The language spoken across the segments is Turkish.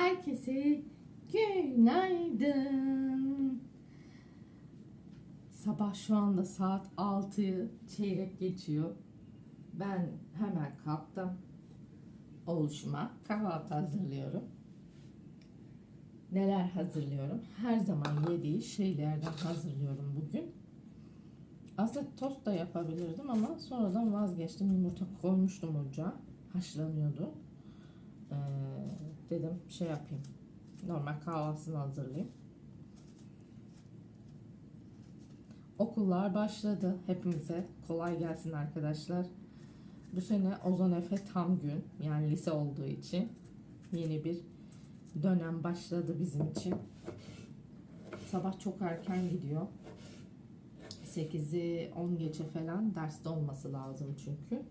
Herkese günaydın. Sabah şu anda saat 6'yı çeyrek geçiyor. Ben hemen kalktım. Oğluşuma kahvaltı hazırlıyorum. Neler hazırlıyorum? Her zaman yediği şeylerden hazırlıyorum bugün. Aslında tost da yapabilirdim ama sonradan vazgeçtim. Yumurta koymuştum ocağa. Haşlanıyordu. Ee, dedim şey yapayım. Normal kahvaltısını hazırlayayım. Okullar başladı. Hepimize kolay gelsin arkadaşlar. Bu sene Ozan Efe tam gün yani lise olduğu için yeni bir dönem başladı bizim için. Sabah çok erken gidiyor. 8'i 10 geçe falan derste olması lazım çünkü.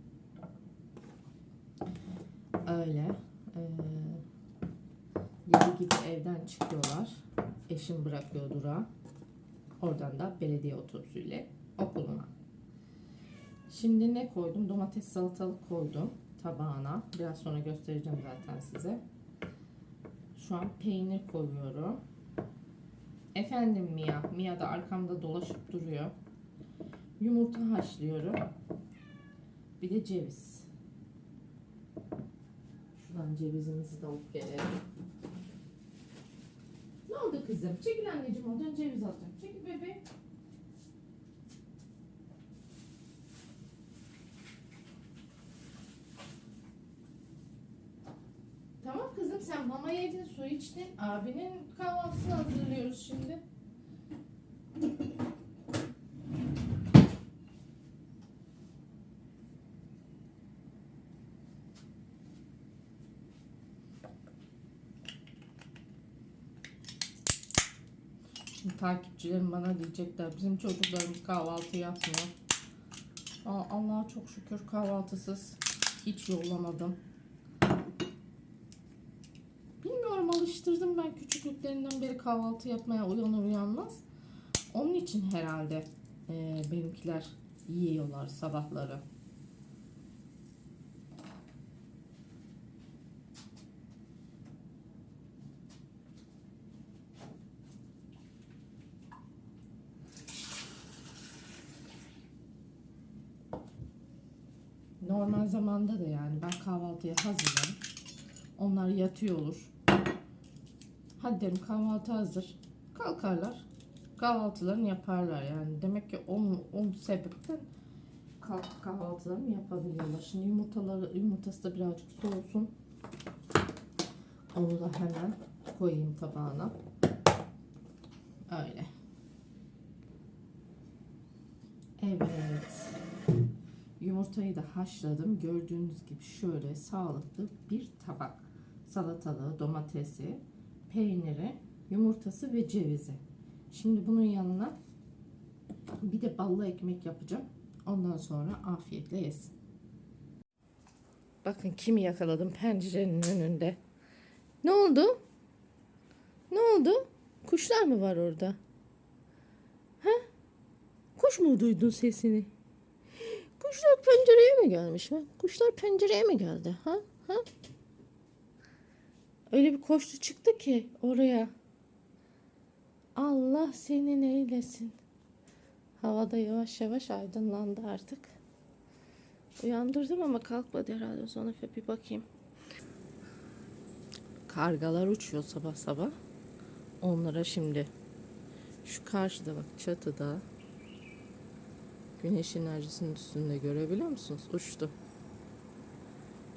Öyle. Ee, 7 gibi evden çıkıyorlar. Eşim bırakıyor durağa. Oradan da belediye otobüsüyle okuluna. Şimdi ne koydum? Domates salatalık koydum tabağına. Biraz sonra göstereceğim zaten size. Şu an peynir koyuyorum. Efendim Mia. Mia da arkamda dolaşıp duruyor. Yumurta haşlıyorum. Bir de ceviz. Şuradan cevizimizi de alıp gelelim. Ne oldu kızım? Çekil anneciğim oradan ceviz alacağım. Çekil bebeğim. Tamam kızım sen mama yedin, su içtin. Abinin kahvaltısını hazırlıyoruz şimdi. Şimdi takipçilerim bana diyecekler bizim çocuklarımız kahvaltı yapmıyor. Aa, Allah'a çok şükür kahvaltısız hiç yollamadım. Bilmiyorum alıştırdım ben küçüklüklerinden beri kahvaltı yapmaya uyanır uyanmaz. Onun için herhalde e, benimkiler yiyorlar sabahları. Normal zamanda da yani ben kahvaltıya hazırlarım. Onlar yatıyor olur. Hadi derim kahvaltı hazır. Kalkarlar. Kahvaltılarını yaparlar yani. Demek ki onun, onun sebepten kalk kahvaltılarını yapabiliyorlar. Şimdi yumurtaları yumurtası da birazcık soğusun. Onu da hemen koyayım tabağına. Öyle. Evet. Yumurtayı da haşladım. Gördüğünüz gibi şöyle sağlıklı bir tabak. Salatalığı, domatesi, peyniri, yumurtası ve cevizi. Şimdi bunun yanına bir de ballı ekmek yapacağım. Ondan sonra afiyetle yesin. Bakın kimi yakaladım pencerenin önünde. Ne oldu? Ne oldu? Kuşlar mı var orada? Ha? Kuş mu duydun sesini? Kuşlar pencereye mi gelmiş? Ha? Kuşlar pencereye mi geldi? Ha? Ha? Öyle bir koştu çıktı ki oraya. Allah seni neylesin. Havada yavaş yavaş aydınlandı artık. Uyandırdım ama kalkmadı herhalde. Sonra bir bakayım. Kargalar uçuyor sabah sabah. Onlara şimdi şu karşıda bak çatıda Güneş enerjisinin üstünde görebiliyor musunuz? Uçtu.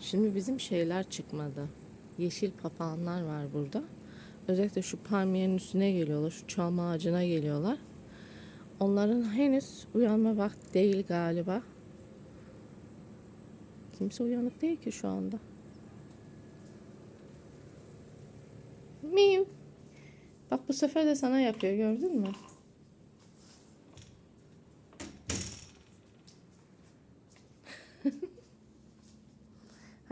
Şimdi bizim şeyler çıkmadı. Yeşil papağanlar var burada. Özellikle şu palmiyenin üstüne geliyorlar. Şu çam ağacına geliyorlar. Onların henüz uyanma vakti değil galiba. Kimse uyanık değil ki şu anda. Miu. Bak bu sefer de sana yapıyor gördün mü?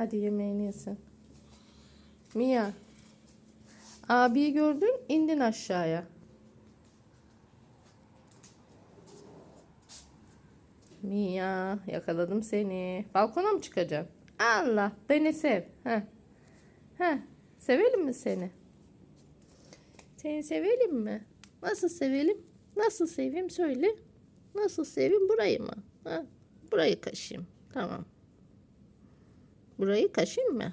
Hadi yemeğini yesin. Mia. Abiyi gördün indin aşağıya. Mia yakaladım seni. Balkona mı çıkacaksın? Allah beni sev. Heh. Heh. Sevelim mi seni? Seni sevelim mi? Nasıl sevelim? Nasıl seveyim söyle. Nasıl seveyim burayı mı? Ha? Burayı kaşıyım. Tamam. Burayı kaşıyım mı?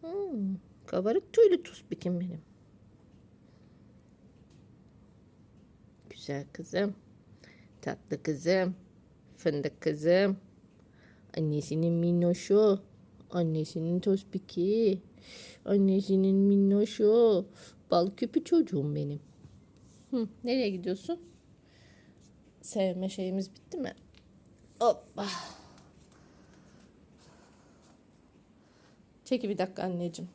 Hmm, kabarık tüylü tuzbikim benim. Güzel kızım. Tatlı kızım. Fındık kızım. Annesinin minnoşu. Annesinin tozbiki. Annesinin minnoşu. Bal küpü çocuğum benim. Hı, nereye gidiyorsun? Sevme şeyimiz bitti mi? Hoppa. Çeki bir dakika anneciğim.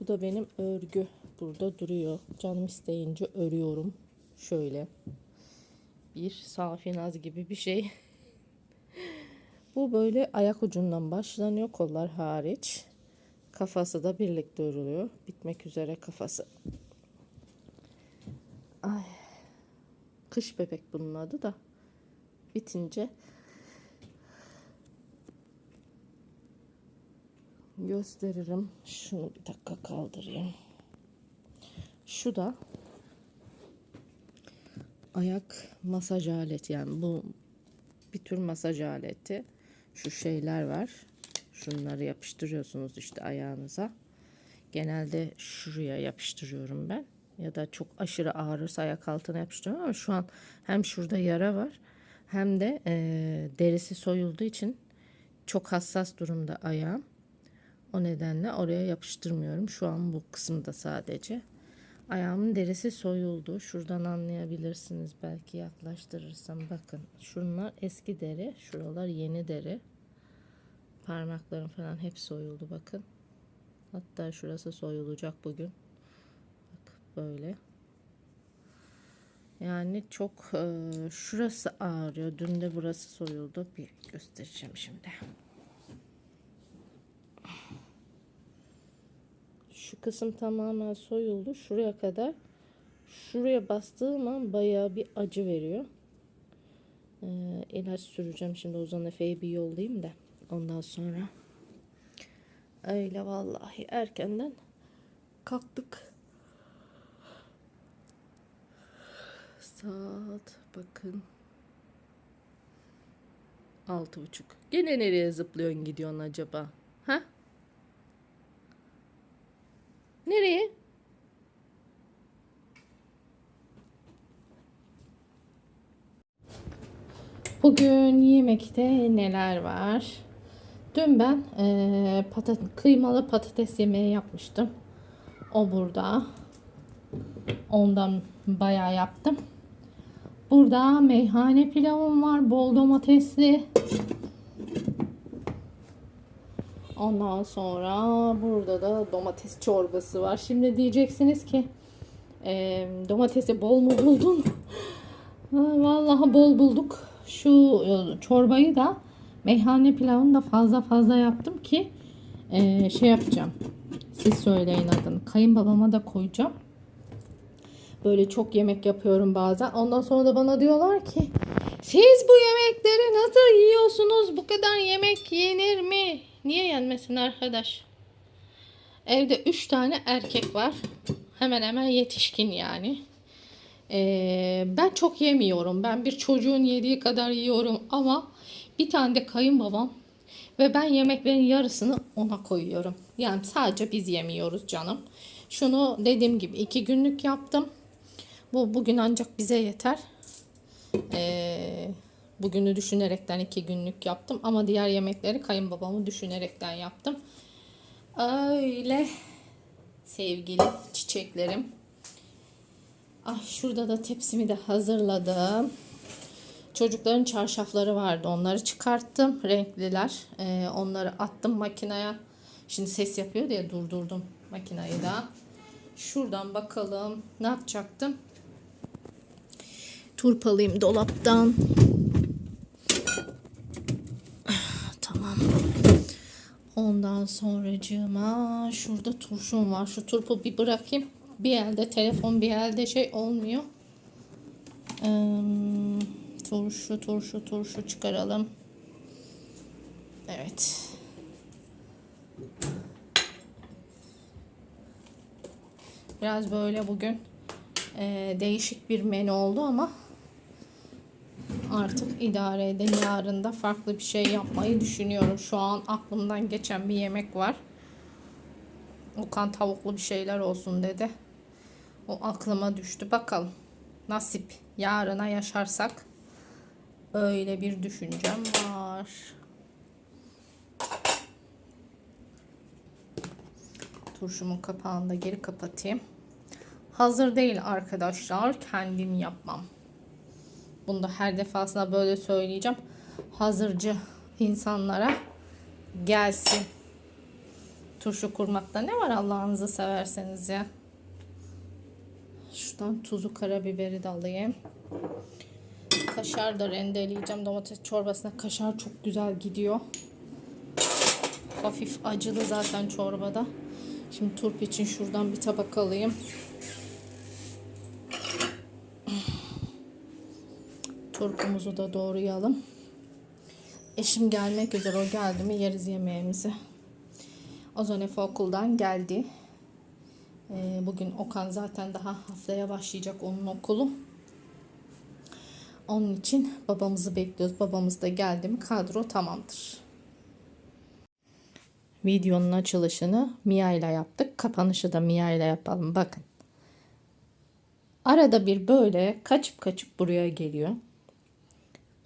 Bu da benim örgü. Burada duruyor. Canım isteyince örüyorum. Şöyle. Bir safinaz gibi bir şey. Bu böyle ayak ucundan başlanıyor. Kollar hariç. Kafası da birlikte örülüyor. Bitmek üzere kafası. Ay. Kış bebek bunun adı da. Bitince gösteririm. Şunu bir dakika kaldırayım. Şu da ayak masaj aleti yani bu bir tür masaj aleti. Şu şeyler var. Şunları yapıştırıyorsunuz işte ayağınıza. Genelde şuraya yapıştırıyorum ben. Ya da çok aşırı ağrırsa ayak altına yapıştırıyorum ama şu an hem şurada yara var hem de e, derisi soyulduğu için çok hassas durumda ayağım. O nedenle oraya yapıştırmıyorum. Şu an bu kısımda sadece. Ayağımın derisi soyuldu. Şuradan anlayabilirsiniz belki yaklaştırırsam. Bakın şunlar eski deri. Şuralar yeni deri. Parmaklarım falan hep soyuldu bakın. Hatta şurası soyulacak bugün. Böyle. Yani çok e, şurası ağrıyor. Dün de burası soyuldu. Bir göstereceğim şimdi. Şu kısım tamamen soyuldu. Şuraya kadar. Şuraya bastığım an bayağı bir acı veriyor. Ee, ilaç süreceğim. Şimdi Ozan Efe'yi bir yollayayım da. Ondan sonra. Öyle vallahi erkenden kalktık. Saat bakın. Altı buçuk. Gene nereye zıplıyorsun gidiyorsun acaba? Ha? Nereye? Bugün yemekte neler var? Dün ben eee, patat kıymalı patates yemeği yapmıştım. O burada. Ondan bayağı yaptım. Burada meyhane pilavım var. Bol domatesli. Ondan sonra burada da domates çorbası var. Şimdi diyeceksiniz ki e, domatesi bol mu buldun? Vallahi bol bulduk. Şu e, çorbayı da meyhane pilavını da fazla fazla yaptım ki e, şey yapacağım. Siz söyleyin adını. Kayınbabama da koyacağım. Böyle çok yemek yapıyorum bazen. Ondan sonra da bana diyorlar ki siz bu yemekleri nasıl yiyorsunuz? Bu kadar yemek yenir mi? Niye yenmesin arkadaş? Evde 3 tane erkek var. Hemen hemen yetişkin yani. Ee, ben çok yemiyorum. Ben bir çocuğun yediği kadar yiyorum ama bir tane de kayınbabam ve ben yemeklerin yarısını ona koyuyorum. Yani sadece biz yemiyoruz canım. Şunu dediğim gibi iki günlük yaptım. Bu bugün ancak bize yeter. Ee, bugünü düşünerekten iki günlük yaptım ama diğer yemekleri kayınbabamı düşünerekten yaptım. Öyle sevgili çiçeklerim. Ah şurada da tepsimi de hazırladım. Çocukların çarşafları vardı. Onları çıkarttım. Renkliler. Ee, onları attım makineye. Şimdi ses yapıyor diye durdurdum makinayı da. Şuradan bakalım. Ne yapacaktım? Turpalayayım dolaptan. Tamam. Ondan sonracığıma şurada turşum var. Şu turpu bir bırakayım. Bir elde telefon bir elde şey olmuyor. Ee, turşu turşu turşu çıkaralım. Evet. Biraz böyle bugün eee, değişik bir menü oldu ama artık idare edin. Yarın da farklı bir şey yapmayı düşünüyorum. Şu an aklımdan geçen bir yemek var. Okan tavuklu bir şeyler olsun dedi. O aklıma düştü. Bakalım. Nasip. Yarına yaşarsak öyle bir düşüncem var. Turşumun kapağını da geri kapatayım. Hazır değil arkadaşlar. Kendim yapmam. Bunu da her defasında böyle söyleyeceğim. Hazırcı insanlara gelsin. Turşu kurmakta ne var Allah'ınızı severseniz ya. Şuradan tuzu karabiberi de alayım. Kaşar da rendeleyeceğim. Domates çorbasına kaşar çok güzel gidiyor. Hafif acılı zaten çorbada. Şimdi turp için şuradan bir tabak alayım. Turpumuzu da doğrayalım. Eşim gelmek üzere. O geldi mi yeriz yemeğimizi. Ozan Efe okuldan geldi. Ee, bugün Okan zaten daha haftaya başlayacak onun okulu. Onun için babamızı bekliyoruz. Babamız da geldi mi kadro tamamdır. Videonun açılışını Mia ile yaptık. Kapanışı da Mia ile yapalım. Bakın. Arada bir böyle kaçıp kaçıp buraya geliyor.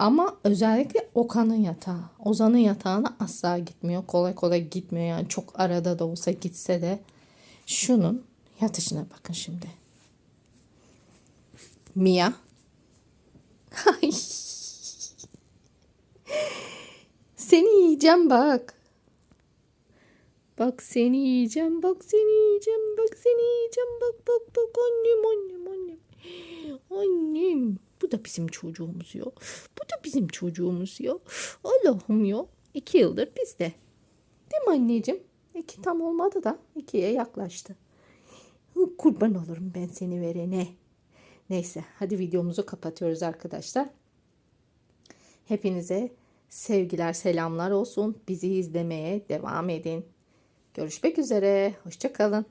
Ama özellikle Okan'ın yatağı. Ozan'ın yatağına asla gitmiyor. Kolay kolay gitmiyor yani. Çok arada da olsa gitse de. Şunun yatışına bakın şimdi. Mia. Seni yiyeceğim bak. Bak seni yiyeceğim, bak seni yiyeceğim, bak seni yiyeceğim, bak bak bak annem annem annem. Annem. Bu da bizim çocuğumuz ya. Bu da bizim çocuğumuz ya. Allah'ım ya. İki yıldır bizde. Değil mi anneciğim? İki tam olmadı da ikiye yaklaştı. Kurban olurum ben seni verene. Neyse hadi videomuzu kapatıyoruz arkadaşlar. Hepinize sevgiler selamlar olsun. Bizi izlemeye devam edin. Görüşmek üzere. Hoşçakalın.